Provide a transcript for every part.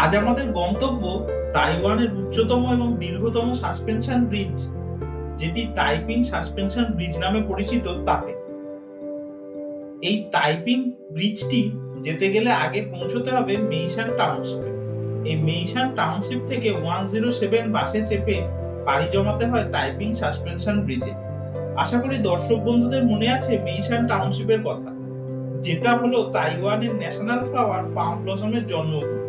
আজ আমাদের গন্তব্য তাইওয়ানের উচ্চতম এবং দীর্ঘতম সাসপেনশন ব্রিজ, যেটি তাইপিং সাসপেনশন ব্রিজ নামে পরিচিত তাতে। এই তাইপিং ব্রিজটি যেতে গেলে আগে পৌঁছতে হবে মেইশান টাউনশিপে। এই মেইশান টাউনশিপ থেকে ওয়ান জিরো সেভেন বাসে চেপে পাড়ি জমাতে হয় টাইপিং সাসপেনশন ব্রিজে। আশা করি দর্শক বন্ধুদের মনে আছে মেইশান টাউনশিপের কথা, যেটা হলো তাইওয়ানের ন্যাশনাল ফ্লাওয়ার পাম ব্লসমের জন্মভূমি।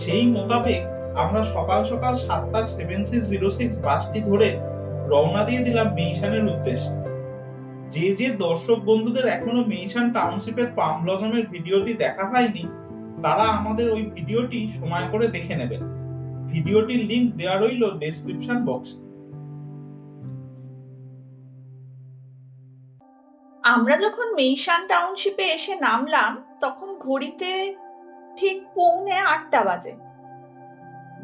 সেই মোতাবেক আমরা সকাল সকাল সাতটা সেভেন সিক্স জিরো সিক্স বাসটি ধরে রওনা দিয়ে দিলাম মেইশানের উদ্দেশ্যে। যে যে দর্শক বন্ধুদের এখনও মেইশান টাউনশিপের পাম ব্লসমের ভিডিওটি দেখা হয়নি, তারা আমাদের ওই ভিডিওটি সময় করে দেখে নেবেন। ভিডিওটির লিংক দেওয়া রইল ডেসক্রিপশন বক্সে আমরা যখন মেইশান টাউনশিপে এসে নামলাম, তখন ঘড়িতে ঠিক পৌনে আটটা বাজে।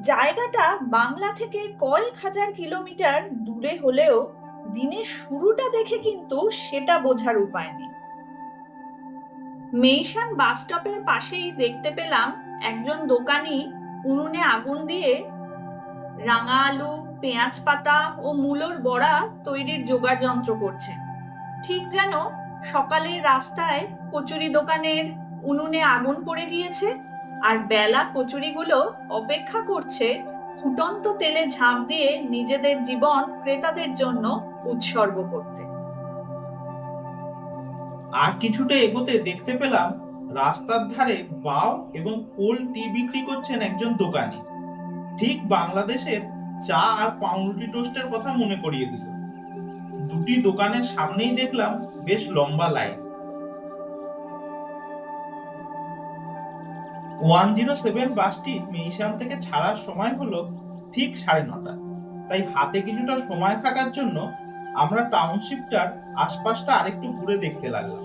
জায়গাটা বাংলা থেকে কয়েক হাজার কিলোমিটার দূরে হলেও দিনের শুরুটা দেখে কিন্তু সেটা বোঝার উপায় নেই। মেইশান বাস স্টপের পাশেই দেখতে পেলাম একজন দোকানি উনুনে আগুন দিয়ে রাঙা আলু পেঁয়াজ পাতা ও মূলোর বড়া তৈরির জোগাড় যন্ত্র করছেন। ঠিক যেন সকালের রাস্তায় কচুরি দোকানের উনুনে আগুন পড়ে গিয়েছে আর বেলা কচুরিগুলো অপেক্ষা করছে ফুটন্ত তেলে ঝাঁপ দিয়ে নিজেদের জীবন ক্রেতাদের জন্য উৎসর্গ করতে। আর কিছুটা এগোতে দেখতে পেলাম রাস্তার ধারে বাও এবং কোল টি বিক্রি করছেন একজন দোকানি। ঠিক বাংলাদেশের চা আর পাউরুটি টোস্টের কথা মনে করিয়ে দিল। দুটি দোকানের সামনেই দেখলাম বেশ লম্বা লাইন। ওয়ান জিরো সেভেন বাসটি মেইশান থেকে ছাড়ার সময় হলো ঠিক সাড়ে নটা। তাই হাতে কিছুটা সময় থাকার জন্য আমরা টাউনশিপটার আশপাশটা আরেকটু ঘুরে দেখতে লাগলাম।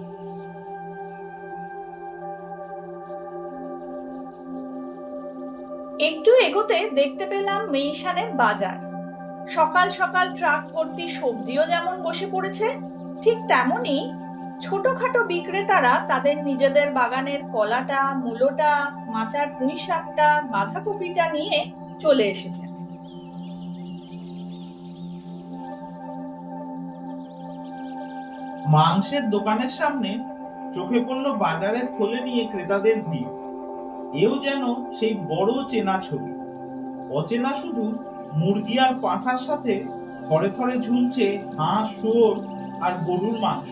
একটু এগোতে দেখতে পেলাম মেইশানের বাজার। সকাল সকাল ট্রাক ভর্তি সবজিও যেমন বসে পড়েছে, ঠিক তেমনি ছোটখাটো বিক্রেতারা তাদের নিজেদের বাগানের কলাটা, মূলোটা মাচার পুঁই শাকটা বাঁধাকপিটা নিয়ে চলে এসেছেন মাংসের দোকানের সামনে চোখে পড়ল বাজারের থলে নিয়ে ক্রেতাদের ভিড়। এও যেন সেই বড় চেনা ছবি। অচেনা শুধু মুরগি আর পাঁঠার সাথে থরে থরে ঝুলছে হাঁস শুয়োর আর গরুর মাংস।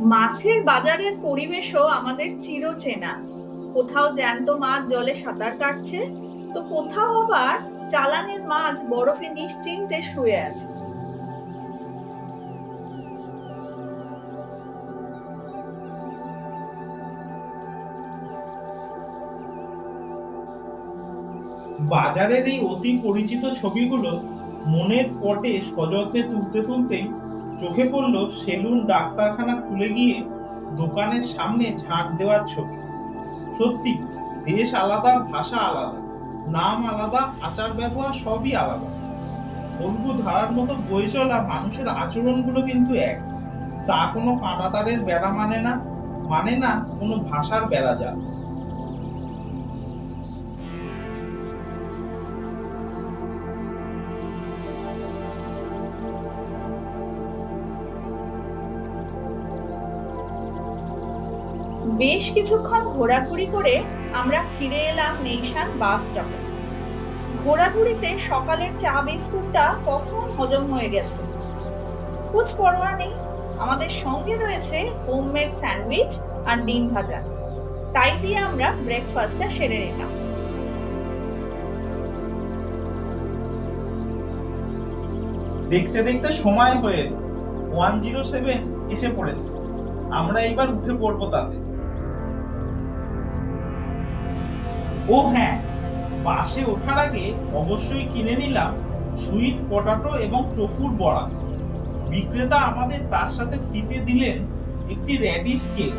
মাছের বাজারের পরিবেশও আমাদের চিরচেনা। কোথাও জ্যান্ত মাছ জলে সাঁতার কাটছে, তো কোথাও আবার চালানের মাছ বরফে নিশ্চিন্তে শুয়ে আছে। বাজারের এই অতি পরিচিত ছবিগুলো মনের পটে সযত্নে তুলতে তুলতেই চোখে পড়ল সেলুন ডাক্তারখানা খুলে গিয়ে দোকানের সামনে ঝাঁক দেওয়ার ছবি। সত্যি, দেশ আলাদা, ভাষা আলাদা, নাম আলাদা, আচার ব্যবহার সবই আলাদা। অল্পু ধারার মতো বই চলা মানুষের আচরণগুলো কিন্তু এক। তা কোনো কাঁটাতারের বেড়া মানে না মানে না কোনো ভাষার বেড়া যা বেশ কিছুক্ষণ ঘোরাঘুরি করে আমরা ফিরে এলাম নেইশান বাস স্টপে। ঘোরাঘুরিতে সকালের চা বিস্কুটটা কখন হজম হয়ে গেছে? কুছ পরোয়া নেই। আমাদের সঙ্গে রয়েছে হোমমেড স্যান্ডউইচ আর ডিম ভাজা। তাই দিয়ে আমরা ব্রেকফাস্টটা সেরে নিলাম। দেখতে দেখতে সময় হয়ে ওয়ান জিরো সেভেন এসে পড়েছে। আমরা এবার উঠে পড়ব তাতে। ও হ্যাঁ বাসে ওঠার আগে অবশ্যই কিনে নিলাম সুইট পটাটো এবং টফুর বড়া। বিক্রেতা আমাদের তার সাথে ফ্রিতে দিলেন একটি র্যাডিস কেক।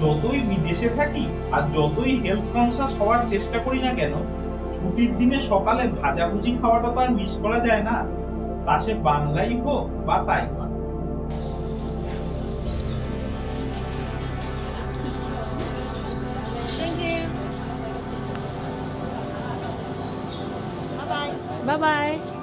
যতই বিদেশে থাকি আর যতই হেলথ কনসাস হওয়ার চেষ্টা করি না কেন, ছুটির দিনে সকালে ভাজাভুজি খাওয়াটা তো আর মিস করা যায় না। তা সে বাংলাই হোক বা তাইওয়ান বাই বাই